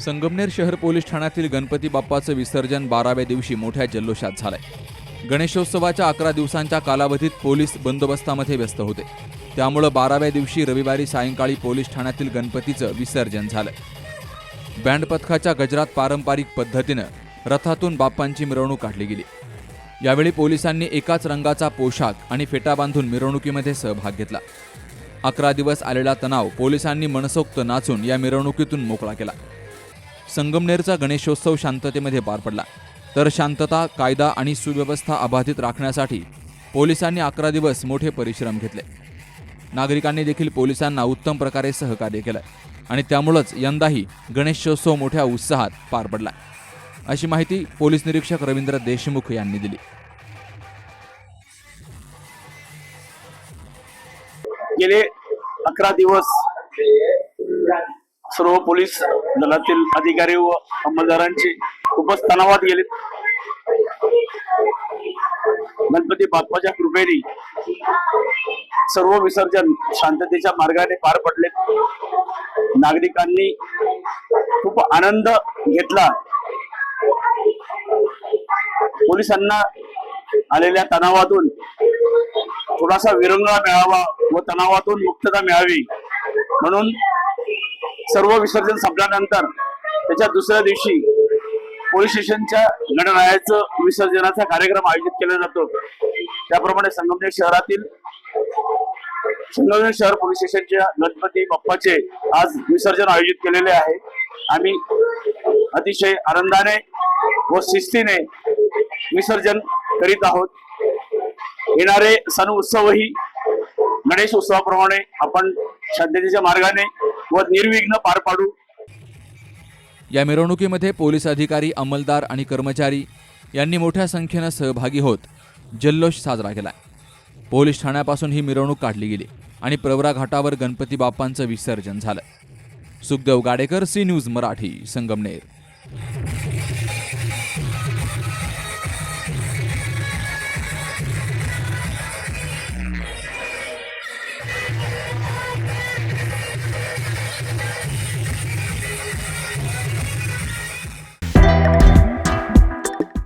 संगमनेर शहर पोलीस ठाण्यातील गणपती बाप्पाचं विसर्जन बाराव्या दिवशी मोठ्या जल्लोषात झालंय. गणेशोत्सवाच्या अकरा दिवसांच्या कालावधीत पोलीस बंदोबस्तामध्ये व्यस्त होते. त्यामुळं बाराव्या दिवशी रविवारी सायंकाळी पोलीस ठाण्यातील गणपतीचं विसर्जन झालं बँड पथकाच्या गजरात पारंपरिक पद्धतीनं रथातून बाप्पांची मिरवणूक काढली गेली. यावेळी पोलिसांनी एकाच रंगाचा पोशाख आणि फेटा बांधून मिरवणुकीमध्ये सहभाग घेतला. अकरा दिवस आलेला तणाव पोलिसांनी मनसोक्त नाचून या मिरवणुकीतून मोकळा केला. संगमनेरचा गणेशोत्सव शांततेमध्ये पार पडला. तर शांतता कायदा आणि सुव्यवस्था अबाधित राखण्यासाठी पोलिसांनी अकरा दिवस मोठे परिश्रम घेतले. नागरिकांनी देखील पोलिसांना उत्तम प्रकारे सहकार्य केलं आणि त्यामुळंच यंदाही गणेशोत्सव मोठ्या उत्साहात पार पडला. अशी माहिती पोलीस निरीक्षक रवींद्र देशमुख यांनी दिली. गेले अकरा दिवस सर्व पोलीस दलातील अधिकारी व अंमलदारांची खूपच तणावात गेले गणपती बाप्पाच्या कृपेने सर्व विसर्जन शांततेच्या मार्गाने पार पडले नागरिकांनी खूप आनंद घेतला. पोलिसांना आलेल्या तणावातून थोडासा विरंगुळा मिळावा व तणावातून मुक्तता मिळावी. म्हणून सर्व विसर्जन संपल्यानंतर त्याच्या दुसऱ्या दिवशी पोलीस स्टेशनच्या गणरायाचं विसर्जनाचा कार्यक्रम आयोजित केला जातो. त्याप्रमाणे संगमनेर शहरातील संगमनेर शहर पोलीस स्टेशनच्या गणपती बाप्पाचे आज विसर्जन आयोजित केलेले आहे. आम्ही अतिशय आनंदाने व शिस्तीने विसर्जन करीत आहोत. येणारे सण उत्सवही गणेश उत्सवाप्रमाणे आपण शांततेच्या मार्गाने व निर्विघ्न पार पाडू. या मिरवणुकीमध्ये पोलीस अधिकारी अंमलदार आणि कर्मचारी यांनी मोठ्या संख्येनं सहभागी होत जल्लोष साजरा केला पोलीस ठाण्यापासून ही मिरवणूक काढली गेली आणि प्रवरा घाटावर गणपती बाप्पांचं विसर्जन झालं. Sukhdev Gadekar C News Marathi Sangamner.